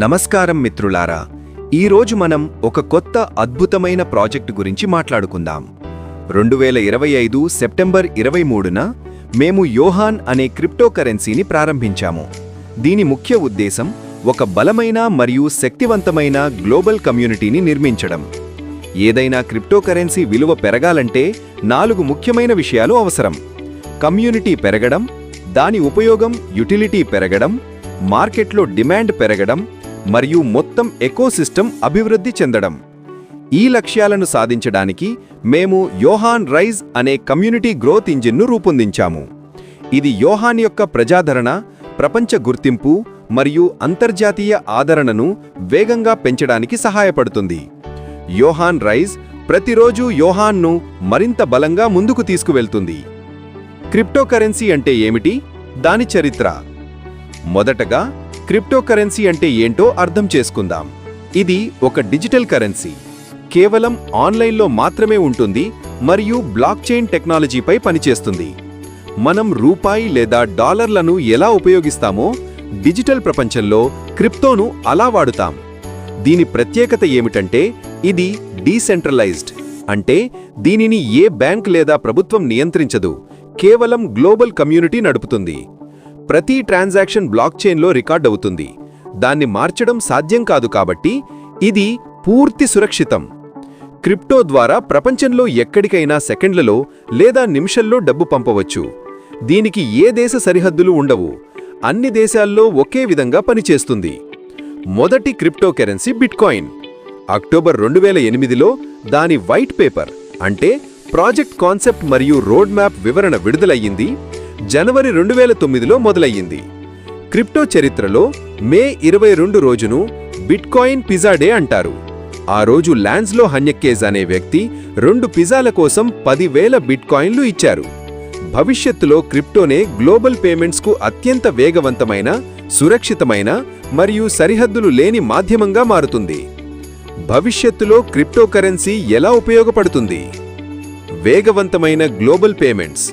నమస్కారం మిత్రులారా ఈరోజు మనం ఒక కొత్త అద్భుతమైన ప్రాజెక్టు గురించి మాట్లాడుకుందాం. రెండు వేల ఇరవై ఐదు సెప్టెంబర్ ఇరవై మూడున మేము యోహాన్ అనే క్రిప్టోకరెన్సీని ప్రారంభించాము. దీని ముఖ్య ఉద్దేశం ఒక బలమైన మరియు శక్తివంతమైన గ్లోబల్ కమ్యూనిటీని నిర్మించడం. ఏదైనా క్రిప్టోకరెన్సీ విలువ పెరగాలంటే నాలుగు ముఖ్యమైన విషయాలు అవసరం. కమ్యూనిటీ పెరగడం దాని ఉపయోగం యుటిలిటీ పెరగడం మార్కెట్లో డిమాండ్ పెరగడం మరియు మొత్తం ఎకోసిస్టమ్ అభివృద్ధి చెందడం. ఈ లక్ష్యాలను సాధించడానికి మేము యోహాన్ రైజ్ అనే కమ్యూనిటీ గ్రోత్ ఇంజిన్ను రూపొందించాము. ఇది యోహాన్ యొక్క ప్రజాదరణ ప్రపంచ గుర్తింపు మరియు అంతర్జాతీయ ఆదరణను వేగంగా పెంచడానికి సహాయపడుతుంది. యోహాన్ రైజ్ ప్రతిరోజు యోహాన్ను మరింత బలంగా ముందుకు తీసుకువెళ్తుంది. క్రిప్టోకరెన్సీ అంటే ఏమిటి? దాని చరిత్ర. మొదటగా క్రిప్టోకరెన్సీ అంటే ఏంటో అర్థం చేసుకుందాం. ఇది ఒక డిజిటల్ కరెన్సీ. కేవలం ఆన్లైన్లో మాత్రమే ఉంటుంది మరియు బ్లాక్ చైన్ టెక్నాలజీపై పనిచేస్తుంది. మనం రూపాయి లేదా డాలర్లను ఎలా ఉపయోగిస్తామో డిజిటల్ ప్రపంచంలో క్రిప్టోను అలా వాడుతాం. దీని ప్రత్యేకత ఏమిటంటే ఇది డీసెంట్రలైజ్డ్ అంటే దీనిని ఏ బ్యాంక్ లేదా ప్రభుత్వం నియంత్రించదు కేవలం గ్లోబల్ కమ్యూనిటీ నడుపుతుంది. ప్రతి ట్రాన్సాక్షన్ బ్లాక్ చైన్లో రికార్డ్ అవుతుంది. దాన్ని మార్చడం సాధ్యం కాదు కాబట్టి ఇది పూర్తి సురక్షితం. క్రిప్టో ద్వారా ప్రపంచంలో ఎక్కడికైనా సెకండ్లలో లేదా నిమిషంలో డబ్బు పంపవచ్చు. దీనికి ఏ దేశ సరిహద్దులు ఉండవు. అన్ని దేశాల్లో ఒకే విధంగా పనిచేస్తుంది. మొదటి క్రిప్టోకరెన్సీ బిట్కాయిన్. అక్టోబర్ రెండు వేల ఎనిమిదిలో దాని వైట్ పేపర్ అంటే ప్రాజెక్ట్ కాన్సెప్ట్ మరియు రోడ్ మ్యాప్ వివరణ విడుదలయ్యింది. జనవరి రెండు వేల తొమ్మిదిలో మొదలయ్యింది. క్రిప్టో చరిత్రలో మే ఇరవై రెండు రోజును బిట్కాయిన్ పిజా డే అంటారు. ఆ రోజు ల్యాన్స్లో హన్యక్కేజ్ అనే వ్యక్తి రెండు పిజాల కోసం పదివేల బిట్కాయిన్లు ఇచ్చారు. భవిష్యత్తులో క్రిప్టోనే గ్లోబల్ పేమెంట్స్కు అత్యంత వేగవంతమైన సురక్షితమైన మరియు సరిహద్దులు లేని మాధ్యమంగా మారుతుంది. భవిష్యత్తులో క్రిప్టోకరెన్సీ ఎలా ఉపయోగపడుతుంది? వేగవంతమైన గ్లోబల్ పేమెంట్స్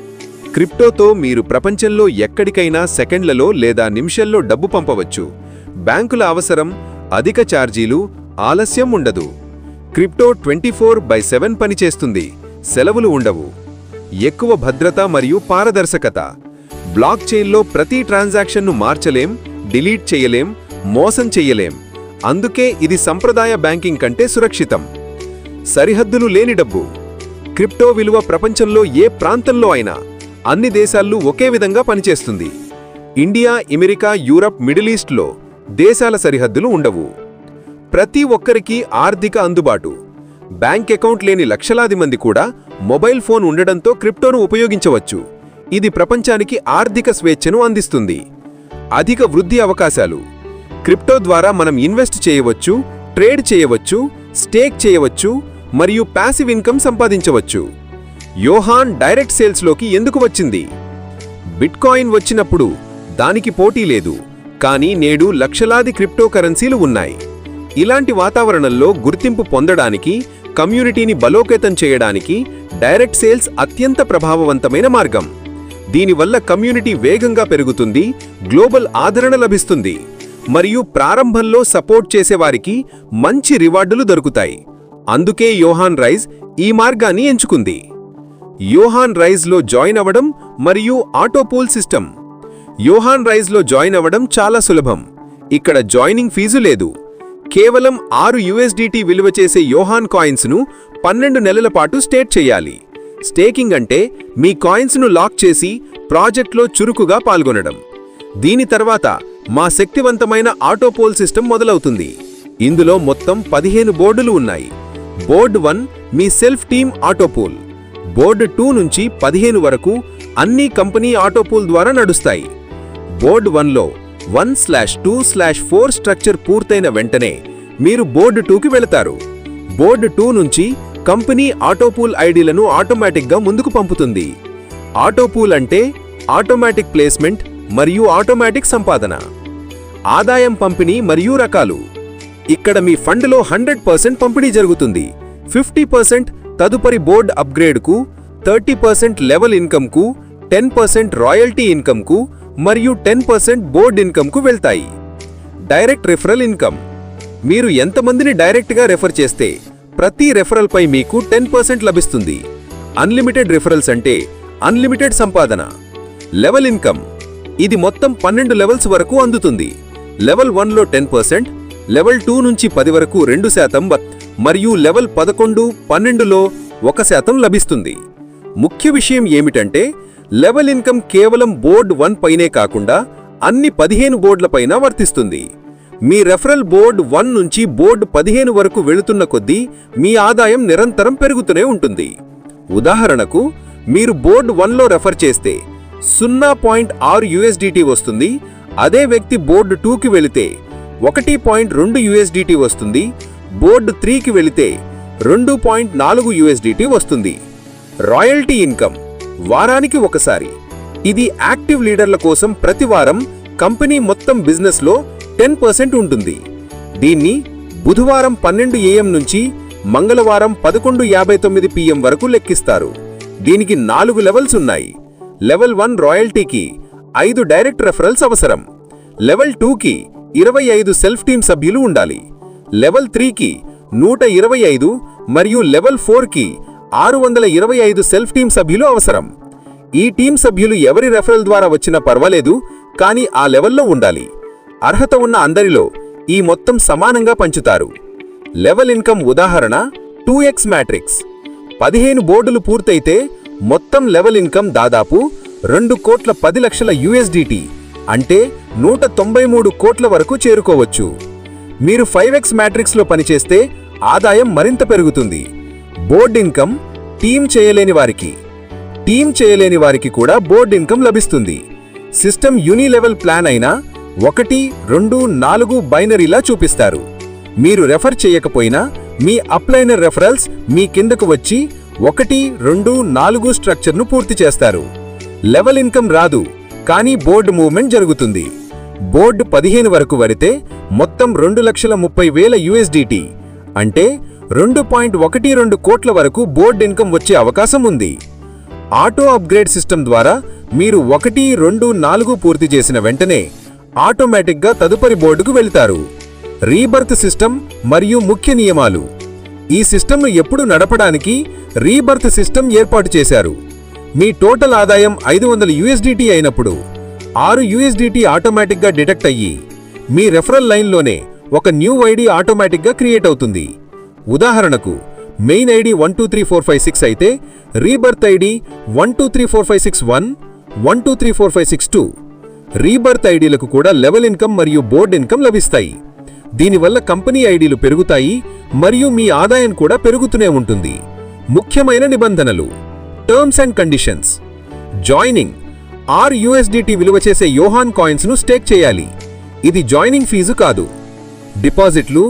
క్రిప్టోతో మీరు ప్రపంచంలో ఎక్కడికైనా సెకండ్లలో లేదా నిమిషంలో డబ్బు పంపవచ్చు. బ్యాంకుల అవసరం అధిక ఛార్జీలు ఆలస్యం ఉండదు. Crypto twenty four by seven పనిచేస్తుంది. సెలవులు ఉండవు. ఎక్కువ భద్రత మరియు పారదర్శకత. బ్లాక్ చైన్లో ప్రతి ట్రాన్సాక్షన్ను మార్చలేం డిలీట్ చేయలేం మోసం చెయ్యలేం అందుకే ఇది సంప్రదాయ బ్యాంకింగ్ కంటే సురక్షితం. సరిహద్దులు లేని డబ్బు. క్రిప్టో విలువ ప్రపంచంలో ఏ ప్రాంతంలో అయినా. అన్ని దేశాల్లో ఒకే విధంగా పనిచేస్తుంది. ఇండియా అమెరికా యూరప్ మిడిల్ ఈస్ట్లో దేశాల సరిహద్దులు ఉండవు. ప్రతి ఒక్కరికి ఆర్థిక అందుబాటు. బ్యాంక్ అకౌంట్ లేని లక్షలాది మంది కూడా మొబైల్ ఫోన్ ఉండడంతో క్రిప్టోను ఉపయోగించవచ్చు. ఇది ప్రపంచానికి ఆర్థిక స్వేచ్ఛను అందిస్తుంది. అధిక వృద్ధి అవకాశాలు. క్రిప్టో ద్వారా మనం ఇన్వెస్ట్ చేయవచ్చు ట్రేడ్ చేయవచ్చు స్టేక్ చేయవచ్చు మరియు ప్యాసివ్ ఇన్కమ్ సంపాదించవచ్చు. యోహాన్ డైరెక్ట్ సేల్స్లోకి ఎందుకు వచ్చింది? బిట్కాయిన్ వచ్చినప్పుడు దానికి పోటీ లేదు కానీ నేడు లక్షలాది క్రిప్టో కరెన్సీలు ఉన్నాయి. ఇలాంటి వాతావరణంలో గుర్తింపు పొందడానికి కమ్యూనిటీని బలోపేతం చేయడానికి డైరెక్ట్ సేల్స్ అత్యంత ప్రభావవంతమైన మార్గం. దీనివల్ల కమ్యూనిటీ వేగంగా పెరుగుతుంది గ్లోబల్ ఆదరణ లభిస్తుంది మరియు ప్రారంభంలో సపోర్ట్ చేసేవారికి మంచి రివార్డులు దొరుకుతాయి. అందుకే యోహాన్ రైజ్ ఈ మార్గాన్ని ఎంచుకుంది. యోహాన్ రైజ్లో జాయిన్ అవ్వడం మరియు ఆటోపూల్ సిస్టమ్. యోహాన్ రైజ్లో జాయిన్ అవ్వడం చాలా సులభం. ఇక్కడ జాయినింగ్ ఫీజు లేదు. కేవలం ఆరు యుఎస్డిటీ విలువ చేసే యోహాన్ కాయిన్స్ను పన్నెండు నెలల పాటు స్టేట్ చేయాలి. స్టేకింగ్ అంటే మీ కాయిన్స్ను లాక్ చేసి ప్రాజెక్ట్లో చురుకుగా పాల్గొనడం. దీని తర్వాత మా శక్తివంతమైన ఆటోపోల్ సిస్టమ్ మొదలవుతుంది. ఇందులో మొత్తం పదిహేను బోర్డులు ఉన్నాయి. బోర్డ్ వన్ మీ self team autopool. Board two నుంచి పదిహేను వరకు అన్ని కంపెనీ ఆటోపూల్ ద్వారా నడుస్తాయి. బోర్డు వన్లో one slash two slash four structure పూర్తయిన వెంటనే మీరు బోర్డు టూకి వెళతారు. బోర్డు టూ నుంచి కంపెనీ ఆటోపూల్ ఐడీలను ఆటోమేటిక్గా ముందుకు పంపుతుంది. ఆటోపూల్ అంటే ఆటోమేటిక్ ప్లేస్మెంట్ మరియు ఆటోమేటిక్ సంపాదన. ఆదాయం పంపిణీ మరియు రకాలు. ఇక్కడ మీ ఫండ్లో హండ్రెడ్ పర్సెంట్ పంపిణీ జరుగుతుంది. ఫిఫ్టీ పర్సెంట్ తదుపరి బోర్డ్ అప్గ్రేడ్కు థర్టీ పర్సెంట్ లెవెల్ ఇన్కమ్కు టెన్ పర్సెంట్ రాయల్టీ ఇన్కమ్కు మరియు టెన్ పర్సెంట్ బోర్డ్ ఇన్కమ్కు వెళ్తాయి. Direct referral income. మీరు ఎంతమందిని డైరెక్ట్గా రెఫర్ చేస్తే ప్రతి రెఫరల్పై మీకు టెన్ పర్సెంట్ లభిస్తుంది. అన్లిమిటెడ్ రెఫరల్స్ అంటే అన్లిమిటెడ్ సంపాదన. Level income. ఇది మొత్తం పన్నెండు లెవెల్స్ వరకు అందుతుంది. లెవెల్ వన్లో టెన్ పర్సెంట్ లెవెల్ టూ నుంచి పది వరకు రెండు శాతం మరియు లెవెల్ పదకొండు పన్నెండులో ఒక శాతం లభిస్తుంది. ముఖ్య విషయం ఏమిటంటే లెవెల్ ఇన్కమ్ కేవలం బోర్డ్ వన్ పైనే కాకుండా అన్ని పదిహేను బోర్డులపైన వర్తిస్తుంది. మీ రెఫరల్ బోర్డ్ వన్ నుంచి బోర్డు పదిహేను వరకు వెళుతున్న కొద్దీ మీ ఆదాయం నిరంతరం పెరుగుతూనే ఉంటుంది. ఉదాహరణకు మీరు బోర్డు వన్లో రెఫర్ చేస్తే సున్నా పాయింట్ ఆరు యుఎస్డిటీ వస్తుంది అదే వ్యక్తి బోర్డు టూకి వెళితే ఒకటి పాయింట్ రెండు యుఎస్డిటీ వస్తుంది బోర్డు త్రీకి వెళితే రెండు పాయింట్ నాలుగు యుఎస్డిటి వస్తుంది. Royalty income. వారానికి ఒకసారి. ఇది యాక్టివ్ లీడర్ల కోసం ప్రతి వారం కంపెనీ మొత్తం బిజినెస్లో టెన్ పర్సెంట్ ఉంటుంది. దీన్ని బుధవారం పన్నెండు ఏఎం నుంచి మంగళవారం పదకొండు యాభై తొమ్మిది పిఎం వరకు లెక్కిస్తారు. దీనికి నాలుగు లెవెల్స్ ఉన్నాయి. లెవెల్ వన్ రాయల్టీకి ఐదు డైరెక్ట్ రెఫరల్స్ అవసరం. లెవెల్ టూకి ఇరవై ఐదు సెల్ఫ్ టీమ్ సభ్యులు ఉండాలి. లెవెల్ త్రీకి నూట ఇరవై ఐదు మరియు లెవెల్ ఫోర్కి ఆరు వందల ఇరవై ఐదు సెల్ఫ్ టీమ్ సభ్యులు అవసరం. ఈ టీం సభ్యులు ఎవరి రెఫరల్ ద్వారా వచ్చినా పర్వాలేదు కానీ ఆ లెవెల్లో ఉండాలి. అర్హత ఉన్న అందరిలో ఈ మొత్తం సమానంగా పంచుతారు. లెవెల్ ఇన్కమ్ ఉదాహరణ టూ ఎక్స్ మ్యాట్రిక్స్. పదిహేను బోర్డులు పూర్తయితే మొత్తం లెవెల్ ఇన్కమ్ దాదాపు రెండు కోట్ల పది లక్షల యుఎస్డిటి అంటే నూట తొంభై మూడు కోట్ల వరకు చేరుకోవచ్చు. మీరు ఫైవ్ ఎక్స్ మ్యాట్రిక్స్లో పనిచేస్తే ఆదాయం మరింత పెరుగుతుంది. బోర్డ్ ఇన్కమ్ టీం చేయలేని వారికి టీం చేయలేని వారికి కూడా బోర్డ్ ఇన్కమ్ లభిస్తుంది. సిస్టమ్ యూనిలెవెల్ ప్లాన్ అయినా ఒకటి రెండు నాలుగు బైనరీలా చూపిస్తారు. మీరు రెఫర్ చేయకపోయినా మీ అప్లైనర్ రెఫరల్స్ మీ కిందకు వచ్చి ఒకటి రెండు నాలుగు స్ట్రక్చర్ను పూర్తి చేస్తారు. లెవెల్ ఇన్కమ్ రాదు కానీ బోర్డు మూవ్మెంట్ జరుగుతుంది. బోర్డు పదిహేను వరకు వరితే మొత్తం రెండు లక్షల ముప్పై వేల యుఎస్డిటీ. అంటే రెండు పాయింట్ ఒకటి రెండు కోట్ల వరకు బోర్డు ఇన్కమ్ వచ్చే అవకాశం ఉంది. ఆటో అప్గ్రేడ్ సిస్టమ్ ద్వారా మీరు ఒకటి రెండు నాలుగు పూర్తి చేసిన వెంటనే ఆటోమేటిక్గా తదుపరి బోర్డుకు వెళ్తారు. రీబర్త్ సిస్టమ్ మరియు ముఖ్య నియమాలు. ఈ సిస్టమ్ను ఎప్పుడు నడపడానికి రీబర్త్ సిస్టమ్ ఏర్పాటు చేశారు. మీ టోటల్ ఆదాయం ఐదు వందల యుఎస్డిటీ అయినప్పుడు ఆరు యుఎస్డిటి ఆటోమేటిక్గా డిటెక్ట్ అయ్యి మీ రెఫరల్ లైన్లోనే ఒక న్యూ ఐడి ఆటోమేటిక్గా క్రియేట్ అవుతుంది. ఉదాహరణకు main ID one two three four five six అయితే rebirth ID one two three four five six one one two three four five six two rebirth ఐడీలకు కూడా level income మరియు board income లభిస్తాయి. దీనివల్ల company ఐడీలు పెరుగుతాయి మరియు మీ ఆదాయం కూడా పెరుగుతూనే ఉంటుంది. ముఖ్యమైన నిబంధనలు. Terms and conditions joining or USDT విలువ చేసే యోహాన్ కాయిన్స్ను స్టేక్ చేయాలి. ఇది జాయినింగ్ ఫీజు కాదు. డిపాజిట్లు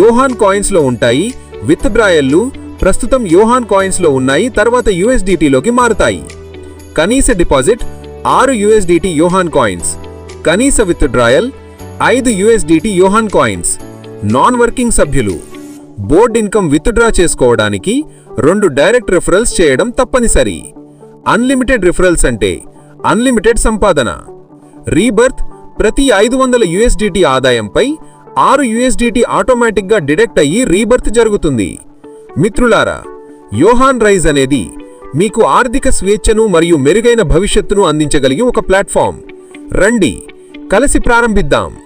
యోహాన్ కాయిన్స్లో ఉంటాయి విత్ డ్రాయల్లు ప్రస్తుతం యోహాన్ కాయిన్స్లో ఉన్నాయి తర్వాత యుఎస్డిటిలోకి మారుతాయి. కనీస డిపాజిట్ ఆరు యుఎస్డిటి యోహాన్ కాయిన్స్ కనీస విత్ డ్రాయల్ ఐదు USDT Yohan coins non working సభ్యులు. బోర్డ్ ఇన్కమ్ విత్ డ్రా చేసుకోవడానికి రెండు డైరెక్ట్ రిఫరల్స్ చేయడం తప్పనిసరి. అన్లిమిటెడ్ రిఫరల్స్ అంటే అన్లిమిటెడ్ సంపాదన. రీబర్త్ ప్రతి ఐదు వందల యుఎస్డిటి ఆదాయంపై ఆరు యుఎస్డిటి ఆటోమేటిక్గా డిడెక్ట్ అయ్యి రీబర్త్ జరుగుతుంది. మిత్రులారా యోహాన్ రైజ్ అనేది మీకు ఆర్థిక స్వేచ్ఛను మరియు మెరుగైన భవిష్యత్తును అందించగలిగే ఒక ప్లాట్ఫామ్. రండి కలిసి ప్రారంభిద్దాం.